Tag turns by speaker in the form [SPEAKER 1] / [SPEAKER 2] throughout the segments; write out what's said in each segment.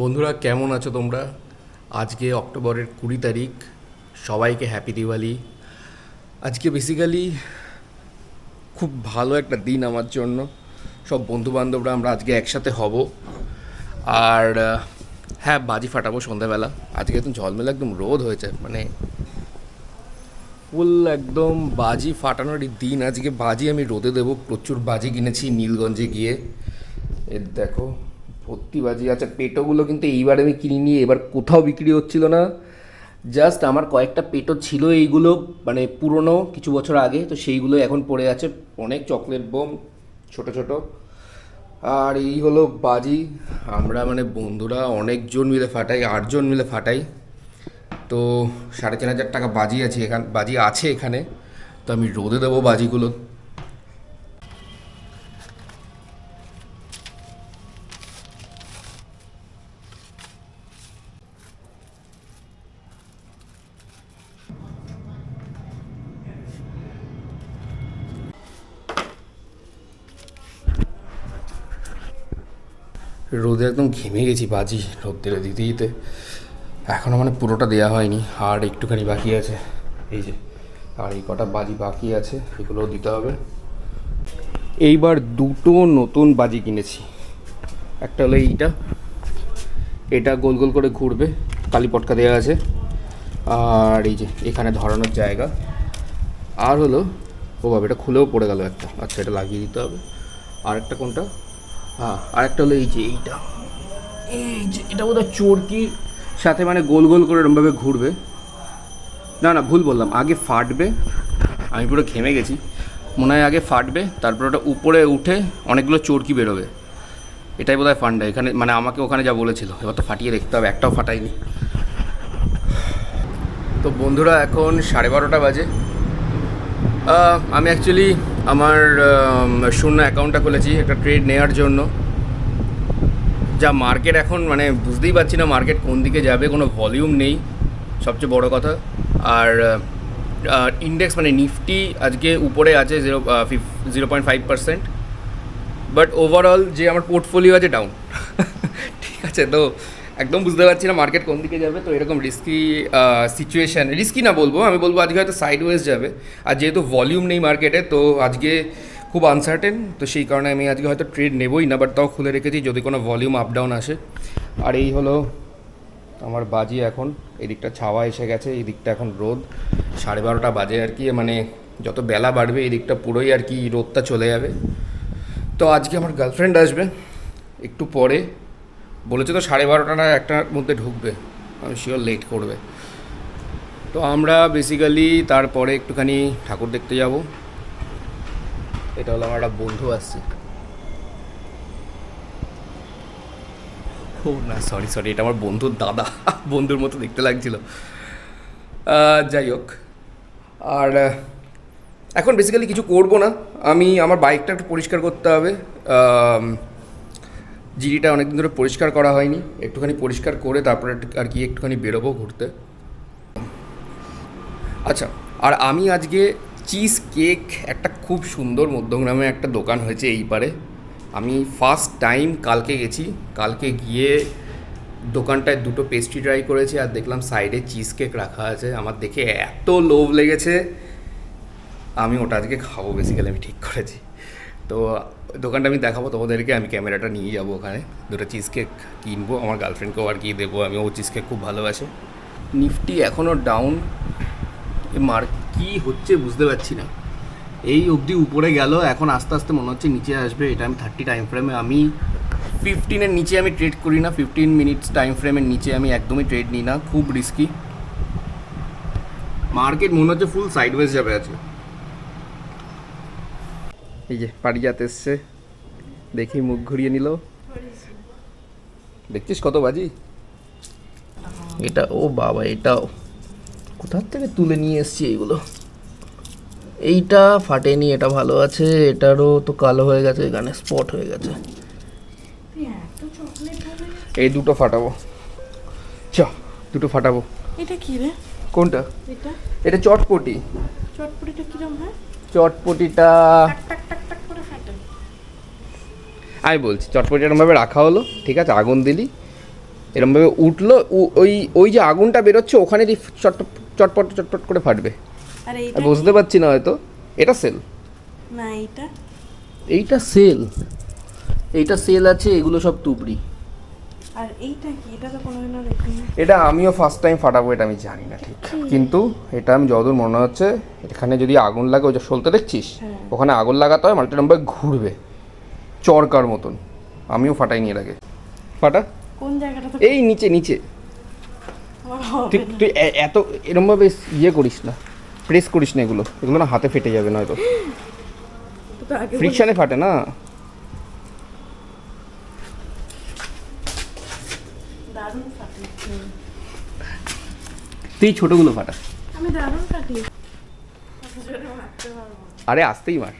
[SPEAKER 1] বন্ধুরা, কেমন আছো তোমরা? আজকে অক্টোবরের কুড়ি তারিখ। সবাইকে হ্যাপি দিওয়ালি আজকে বেসিক্যালি খুব ভালো একটা দিন আমার জন্য। সব বন্ধু বান্ধবরা আমরা আজকে একসাথে হব। আর হ্যাঁ বাজি ফাটাবো সন্ধ্যাবেলা। আজকে একদম ঝলমেলে একদম রোদ হয়েছে মানে ফুল একদম বাজি ফাটানোরই দিন। আজকে বাজি আমি রোদে দেবো। প্রচুর বাজি কিনেছি নীলগঞ্জে গিয়ে। এর দেখো ভর্তি বাজি। আচ্ছা পেটোগুলো কিন্তু এইবার আমি কিনিনি এবার কোথাও বিক্রি হচ্ছিল না। জাস্ট আমার কয়েকটা পেটো ছিল এইগুলো মানে পুরনো কিছু বছর আগে, তো সেইগুলো এখন পড়ে আছে। অনেক চকলেট বোম, ছোট ছোট। আর এই হলো বাজি। আমরা মানে বন্ধুরা অনেকজন মিলে ফাটাই, আটজন মিলে ফাটাই। তো সাড়ে চার হাজার টাকা বাজি আছে এখান বাজি আছে এখানে। তো আমি রোদে দেবো বাজিগুলো। রোদে একদম ঘেমে গেছি, বাজি রোদ দিলে দিতে দিতে। এখনও মানে পুরোটা দেওয়া হয়নি, আর একটুখানি বাকি আছে। এই যে, আর এই কটা বাজি বাকি আছে, এগুলোও দিতে হবে। এইবার দুটো নতুন বাজি কিনেছি। একটা হলো এইটা, এটা গোল গোল করে ঘুরবে, কালী পটকা দেওয়া আছে। আর এই যে, এখানে ধরানোর জায়গা। আর হলো, ও বাবা, এটা খুলেও পড়ে গেল একটা। আচ্ছা এটা লাগিয়ে দিতে হবে। আর একটা কোনটা? হ্যাঁ আর একটা হলো এই যে এইটা। এই যে এটা বোধহয় চোরকির সাথে মানে গোল গোল করে এরমভাবে ঘুরবে। না না ভুল বললাম আগে ফাটবে। আমি পুরো ঘেমে গেছি। মনে হয় আগে ফাটবে তারপর ওটা উপরে উঠে অনেকগুলো চোরকি বেরোবে। এটাই বোধহয় ফান্ডা এখানে মানে আমাকে ওখানে যা বলেছিল। এবার তো ফাটিয়ে দেখতে হবে একটাও ফাটাইনি তো বন্ধুরা এখন সাড়ে বারোটা বাজে। আমি অ্যাকচুয়ালি আমার আম, শূন্য অ্যাকাউন্টটা খুলেছি একটা ট্রেড নেওয়ার জন্য। যা মার্কেট এখন মানে বুঝতেই পারছি না মার্কেট কোন দিকে যাবে কোনো ভলিউম নেই সবচেয়ে বড় কথা। আর ইন্ডেক্স মানে নিফটি আজকে উপরে আছে zero zero point five percent but overall যে আমার পোর্টফোলিও আছে ডাউন ঠিক আছে তো একদম বুঝতে পারছি না মার্কেট কোন দিকে যাবে, তো এরকম রিস্কি সিচুয়েশান রিস্কি না বলব, আমি বলব আজকে হয়তো সাইড ওয়েজ যাবে। আর যেহেতু ভলিউম নেই মার্কেটে তো আজকে খুব আনসার্টেন তো সেই কারণে আমি আজকে হয়তো ট্রেড নেবই না বাট তাও খুলে রেখেছি যদি কোনো ভলিউম আপ ডাউন আসে। আর এই হলো আমার বাজি এখন এই দিকটা ছাওয়া এসে গেছে এই দিকটা এখন রোদ। সাড়ে বারোটা বাজে আর কি মানে যত বেলা বাড়বে এই দিকটা পুরোই আর কি রোদটা চলে যাবে। তো আজকে আমার গার্লফ্রেন্ড আসবে, একটু পরে বলেছে তো সাড়ে বারোটা না একটার মধ্যে ঢুকবে। আমি শিওর লেট করবে। তো আমরা বেসিক্যালি তারপরে একটুখানি ঠাকুর দেখতে যাব। এটা হলো আমার একটা বন্ধু আসছে। ও না সরি সরি এটা আমার বন্ধুর দাদা। বন্ধুর মতো দেখতে লাগছিল। যাই হোক। আর, এখন বেসিক্যালি কিছু করব না। আমি আমার বাইকটা একটু পরিষ্কার করতে হবে। জিরিটা অনেকদিন ধরে পরিষ্কার করা হয়নি। একটুখানি পরিষ্কার করে তারপরে আর কি একটুখানি বেরোবো ঘুরতে। আচ্ছা আর আমি আজকে চিজ কেক একটা খুব সুন্দর মধ্যমগ্রামে একটা দোকান হয়েছে এই পারে। আমি ফার্স্ট টাইম কালকে গেছি। কালকে গিয়ে দোকানটায় দুটো পেস্ট্রি ট্রাই করেছি আর দেখলাম সাইডে চিজ কেক রাখা আছে। আমার দেখে এত লোভ লেগেছে। আমি ওটা আজকে খাব, বেসিক্যালি আমি ঠিক করেছি। তো দোকানটা আমি দেখাবো তোমাদেরকে, আমি ক্যামেরাটা নিয়ে যাব ওখানে। দুটো চিজ কেক কিনবো, আমার গার্লফ্রেন্ডকেও আর কি দেবো আমি ও চিজ কেক খুব ভালোবাসে। নিফটি এখনও ডাউন মার, কী হচ্ছে বুঝতে পারছি না। এই অবধি উপরে গেল, এখন আস্তে আস্তে মনে হচ্ছে নিচে আসবে, এটা আমি থার্টি টাইম ফ্রেমে আমি ফিফটিনের নিচে আমি ট্রেড করি না ফিফটিন মিনিটস টাইম ফ্রেমের নিচে আমি একদমই ট্রেড নিই না, খুব রিস্কি মার্কেট মনে হচ্ছে ফুল সাইডওয়েজ যাবে আছে এই যে পারিজাত এসছে দেখি মুখ ঘুরিয়ে নিল। দেখছিস কত বাজি? এটা ও বাবা এটাও। কোথার থেকে তুলে নিয়ে এসছি এইগুলো? এইটা ফাটেনি এটা ভালো আছে এটারও তো কালো হয়ে গেছে এখানে স্পট হয়ে গেছে। এই দুটো ফাটাবো। চ দুটো ফাটাবো।
[SPEAKER 2] এটা কি রে?
[SPEAKER 1] কোনটা?
[SPEAKER 2] এটা?
[SPEAKER 1] এটা চটপটি।
[SPEAKER 2] চটপটিটা কিরম হয়?
[SPEAKER 1] চটপটিটা
[SPEAKER 2] টাক টাক টাক টাক করে ফাটে
[SPEAKER 1] আমি বলছি চটপটি এরমভাবে রাখা হলো ঠিক আছে আগুন দিলি। এরমভাবে উঠল ওই ওই যে আগুনটা বেরোচ্ছে ওখানে দিয়ে চটপট চটপট চটপট করে ফাটবে।
[SPEAKER 2] আর
[SPEAKER 1] বুঝতে পারছি না হয়তো। এটা সেল
[SPEAKER 2] না এইটা?
[SPEAKER 1] এইটা সেল এইটা সেল আছে এগুলো সব তুবড়ি।
[SPEAKER 2] আর এইটা কি? এটা তো কোনোদিনও দেখিনি।
[SPEAKER 1] এটা আমিও ফার্স্ট টাইম ফাটাবো এটা আমি জানি না ঠিক। কিন্তু এটা আমি যতদূর মনে হচ্ছে এখানে যদি আগুন লাগে ওই যে সলতে দেখছিস?
[SPEAKER 2] হ্যাঁ।
[SPEAKER 1] ওখানে আগুন লাগাতে হয় মাল্টি নম্বর ঘুরবে। চরকার মতন। আমিও ফাটাইনি এর আগে। ফাটা?
[SPEAKER 2] কোন জায়গাটা
[SPEAKER 1] এই নিচে নিচে। তুই। তুই এত এরমভাবে ইয়ে করিস না প্রেস করিস না এগুলো। এগুলো না হাতে ফেটে যাবে নয়তো। ফ্রিকশানে ফাটে না। তুই ছোটোগুলো ফাটা।
[SPEAKER 2] আমি দারুণ কাটি
[SPEAKER 1] আরে আসতেই মার।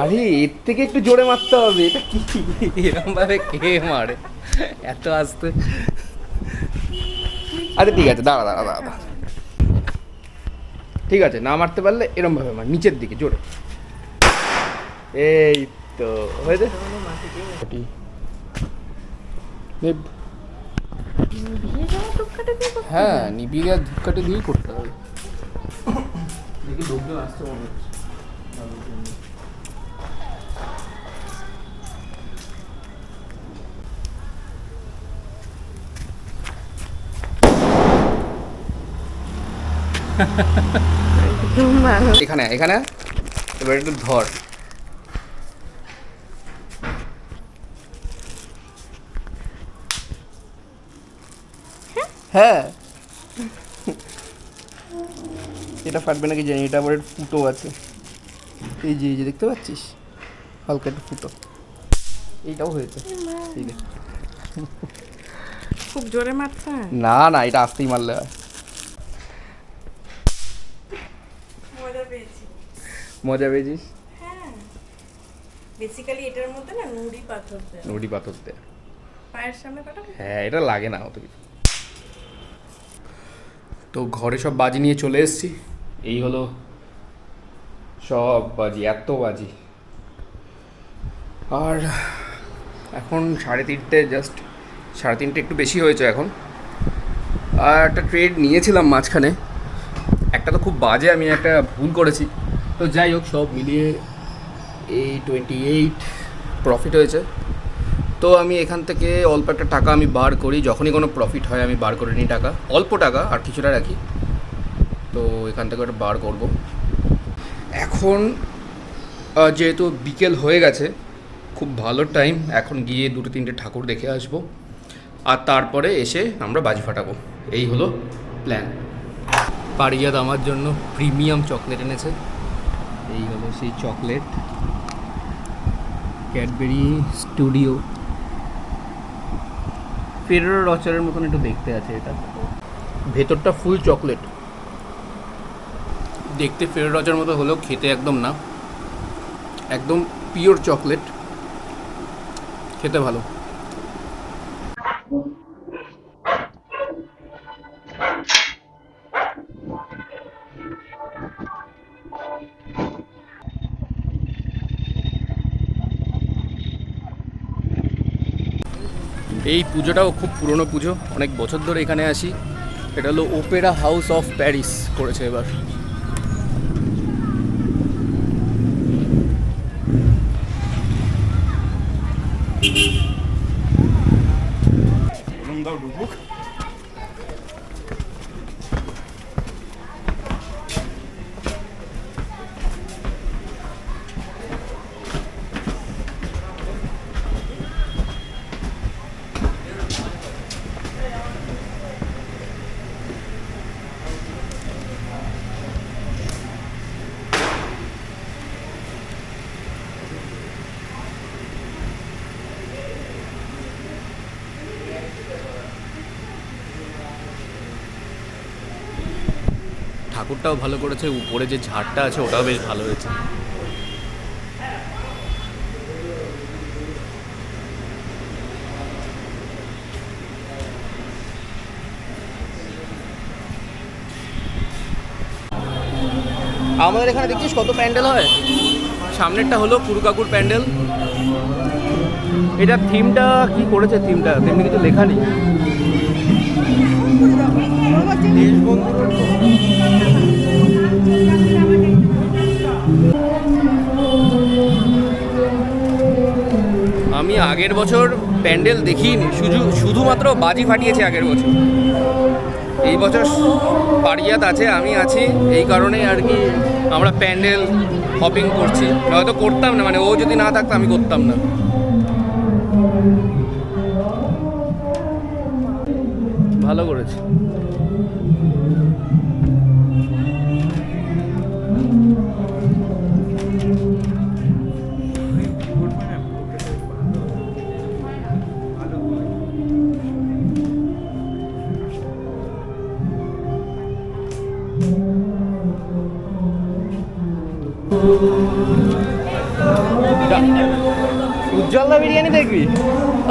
[SPEAKER 1] আরে এর থেকে একটু জোরে মারতে হবে এটা কি? এরকম ভাবে কে মারে? এত আসতে। আরে ঠিক আছে দাঁড়া দাঁড়া দাঁড়া। ঠিক আছে না মারতে পারলে এরম ভাবে মার নিচের দিকে জোরে। এই তো হয়েছে হ্যাঁ নিবিয়ে ধূপকাঠি দিয়েই করতে হবে। দেখি লোকজন আসতে মনে হচ্ছে
[SPEAKER 2] একদম ভালো।
[SPEAKER 1] এখানে এখানে? এবার একটু ধর। হ্যাঁ? এটা ফাটবে নাকি জানি এটা আবার ফুটো আছে। এই যে এই যে দেখতে পাচ্ছিস? হালকা একটু ফুটো। এইটাও হয়েছে। ঠিক আছে।
[SPEAKER 2] খুব জোরে হয়
[SPEAKER 1] না না এটা আসতেই মারলে হয়
[SPEAKER 2] মজা পেয়েছি।
[SPEAKER 1] মজা পেয়েছিস?
[SPEAKER 2] হ্যাঁ। বেসিক্যালি এটার মধ্যে না নুড়ি পাথর দেয়।
[SPEAKER 1] নুড়ি পাথর দেয়।
[SPEAKER 2] পায়ের সামনে কাটা
[SPEAKER 1] হ্যাঁ এটা লাগে না অত কিছু তো ঘরে সব বাজি নিয়ে চলে এসেছি। এই হলো সব বাজি এত বাজি। আর এখন সাড়ে তিনটে জাস্ট সাড়ে তিনটে একটু বেশি হয়েছে এখন। আর একটা ট্রেড নিয়েছিলাম মাঝখানে। একটা তো খুব বাজে আমি একটা ভুল করেছি। তো যাই হোক, সব মিলিয়ে এই টোয়েন্টি এইট প্রফিট হয়েছে। তো আমি এখান থেকে অল্প একটা টাকা আমি বার করি, যখনই কোনো প্রফিট হয় আমি বার করে নিই টাকা। অল্প টাকা আর কিছুটা রাখি। তো এখান থেকে ওটা বার করব। এখন যেহেতু বিকেল হয়ে গেছে, খুব ভালো টাইম এখন গিয়ে দুটো তিনটে ঠাকুর দেখে আসব। আর তারপরে এসে আমরা বাজি ফাটাবো। এই হলো প্ল্যান পারিজাত আমার জন্য প্রিমিয়াম চকলেট এনেছে। এই হলো সেই চকলেট। Cadbury studio. ফেরোর রচারের মতন একটু দেখতে আছে এটা। ভেতরটা ফুল চকলেট দেখতে ফেরো রচার মতো হলেও খেতে একদম না। একদম পিওর চকলেট খেতে ভালো। এই পুজোটাও খুব পুরনো পুজো, অনেক বছর ধরে এখানে আসি। এটা হলো ওপেরা হাউস অফ প্যারিস করেছে এবার। ঠাকুরটাও ভালো করেছে উপরে যে ঝাড়টা আছে ওটাও বেশ ভালো হয়েছে। আমাদের এখানে দেখছিস কত প্যান্ডেল হয়? সামনেরটা হলো কুরুকাকুর প্যান্ডেল। এটা থিমটা কি করেছে থিমটা? তেমনি কিছু লেখা নেই। আমি আগের বছর প্যান্ডেল দেখিনি, শুধু, শুধুমাত্র বাজি ফাটিয়েছে আগের বছর। এই বছর পারিয়াত আছে, আমি আছি, এই কারণেই আর কি আমরা প্যান্ডেল হপিং করছি। হয়তো করতাম না মানে ও যদি না থাকতো, আমি করতাম না। ভালো করেছে। উজ্জ্বলদা বিরিয়ানি দেখবি?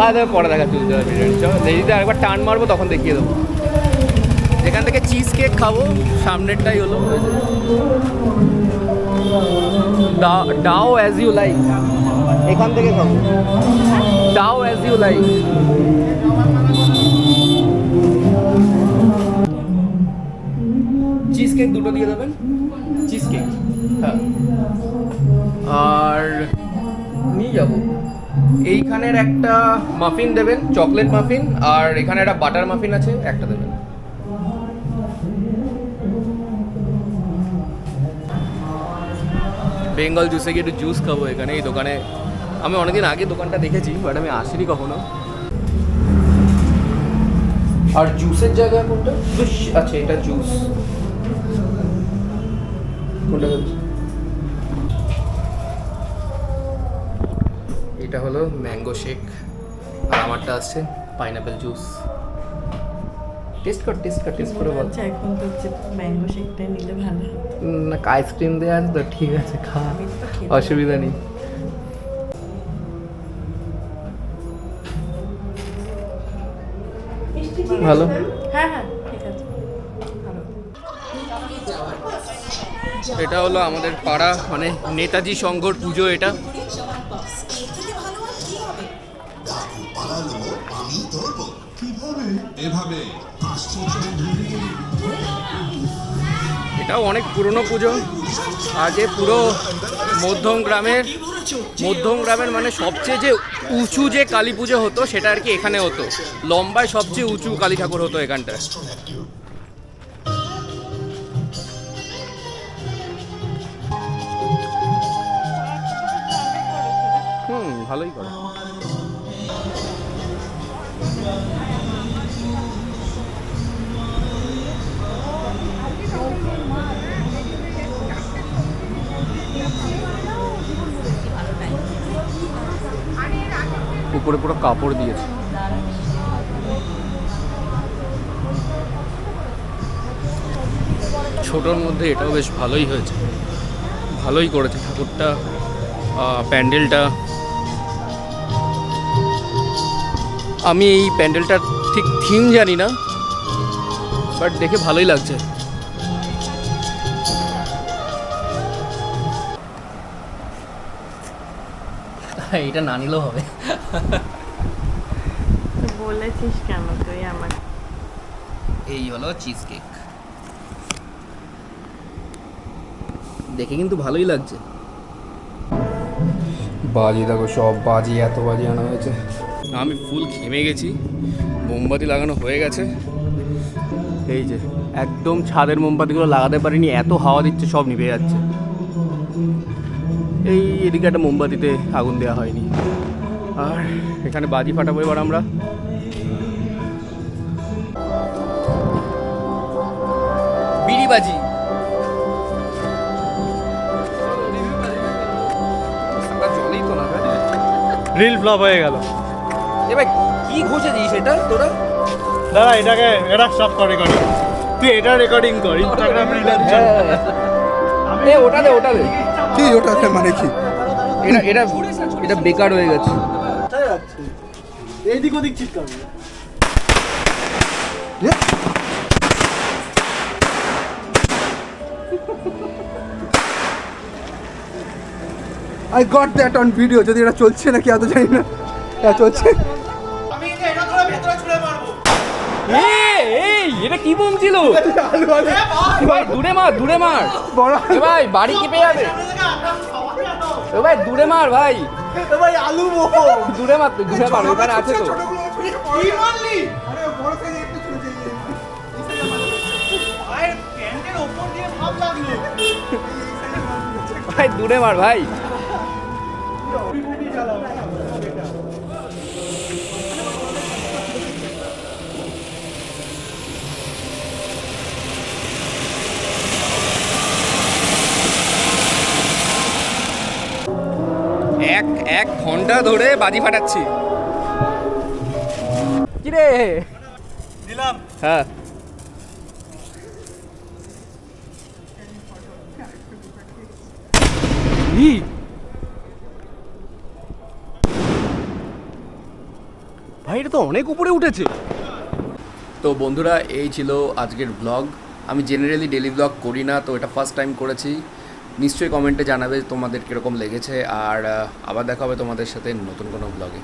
[SPEAKER 1] আর পরে দেখাচ্ছি উজ্জ্বলা বিরিয়ানি। চল যদি আরেকবার টান মারবো, তখন দেখিয়ে দেবো। এখান থেকে চিজ কেক খাব, সামনেরটাই হলো ডাও অ্যাজ ইউ লাইক এখান থেকে খাব। Dao as you like cheese cake দুটো দিয়ে দেবেন? চিজ কেক হ্যাঁ। আর নিয়ে যাব। এইখানের একটা মাফিন দেবেন চকলেট মাফিন আর এখানে একটা বাটার মাফিন আছে একটা দেবেন। বেঙ্গল জুসে গিয়ে একটু জুস খাব এখানে এই দোকানে। আমি অনেকদিন আগে দোকানটা দেখেছি বাট আমি আসিনি কখনো। আর জুসের জায়গায় কোনটা? আচ্ছা এটা জুস কোনটা? এটা হলো ম্যাঙ্গো শেক। আর আমারটা আসছে পাইনাপেল জুস। টেস্ট কর টেস্ট কর টেস্ট করে বল।
[SPEAKER 2] এখন তো হচ্ছে ম্যাঙ্গো শেকটা নিলে ভালো
[SPEAKER 1] না আইসক্রিম দেওয়া আছে তো ঠিক আছে খা। অসুবিধা নেই। ভালো।
[SPEAKER 2] হ্যাঁ হ্যাঁ ঠিক আছে। ভালো।
[SPEAKER 1] এটা হলো আমাদের পাড়া মানে নেতাজি সংঘর পুজো এটা। এটাও অনেক পুরনো পুজো। আগে পুরো মধ্যম গ্রামের মধ্যম গ্রামের মানে সবচেয়ে যে উঁচু যে কালী পুজো হতো, সেটা আর কি এখানে হতো। লম্বায় সবচেয়ে উঁচু কালী ঠাকুর হতো এখানটায়। হুম, ভালোই করে। উপরে পুরো কাপড় দিয়েছে। ছোটোর মধ্যে এটাও বেশ ভালোই হয়েছে। ভালোই করেছে ঠাকুরটা প্যান্ডেলটা। আমি এই প্যান্ডেলটার ঠিক থিম জানি না, বাট দেখে ভালোই লাগছে। এটা না নিলেও হবে।
[SPEAKER 2] বলেছিস কেন তুই আমার
[SPEAKER 1] এই হলো চিজ কেক দেখে কিন্তু ভালোই লাগছে। বাজি দেখো সব বাজি এত বাজি আনা হয়েছে। আমি ফুল ঘেমে গেছি মোমবাতি লাগানো হয়ে গেছে। এই যে একদম ছাদের মোমবাতিগুলো লাগাতে পারিনি এত হাওয়া দিচ্ছে সব নিভে যাচ্ছে। এই এদিকে একটা মোমবাতিতে আগুন দেওয়া হয়নি। আর এখানে বাজি ফাটাবো এবার আমরা। বিড়ি বাজি।
[SPEAKER 3] রিল ফ্লপ হয়ে গেল।
[SPEAKER 1] এবার কি ঘষেছিস এটা তোরা?
[SPEAKER 3] দাদা এটাকে এটা স্টপ কর রেকর্ডিং তুই এটা রেকর্ডিং কর ইনস্টাগ্রাম রিলের
[SPEAKER 1] এ ওটা দে ওটা দে।
[SPEAKER 4] কি ওটাতে মানে কি?
[SPEAKER 1] এটা এটা এটা বেকার হয়ে গেছে।
[SPEAKER 3] এইদিক ওদিক চিৎকার
[SPEAKER 4] I got that on video যদি এটা চলছে নাকি এত জানি না।
[SPEAKER 5] হ্যাঁ চলছে।
[SPEAKER 1] এই এটা কি বোম ছিল ভাই দূরে মার দূরে মার। ভাই বাড়ি কি পেয়ে যাবে। ভাই দূরে মার ভাই।
[SPEAKER 2] ভাই আলু মোহ
[SPEAKER 1] দূরে মাত্র দূরে পারো ওখানে আছে তো।
[SPEAKER 2] কি মারলি ভাই প্যান্টের উপর দিয়ে ভাব লাগল।
[SPEAKER 1] ভাই দূরে মার ভাই। এক এক ঘণ্টা ধরে বাজি ফাটাচ্ছি। কি রে
[SPEAKER 2] দিলাম।
[SPEAKER 1] হ্যাঁ। ই। ভাই এটা তো অনেক উপরে উঠেছে। তো বন্ধুরা এই ছিল আজকের ব্লগ আমি জেনারেলি ডেলি ব্লগ করি না তো এটা ফার্স্ট টাইম করেছি। নিশ্চয়ই কমেন্টে জানাবে তোমাদের কীরকম লেগেছে, আর আবার দেখা হবে তোমাদের সাথে নতুন কোনো ব্লগে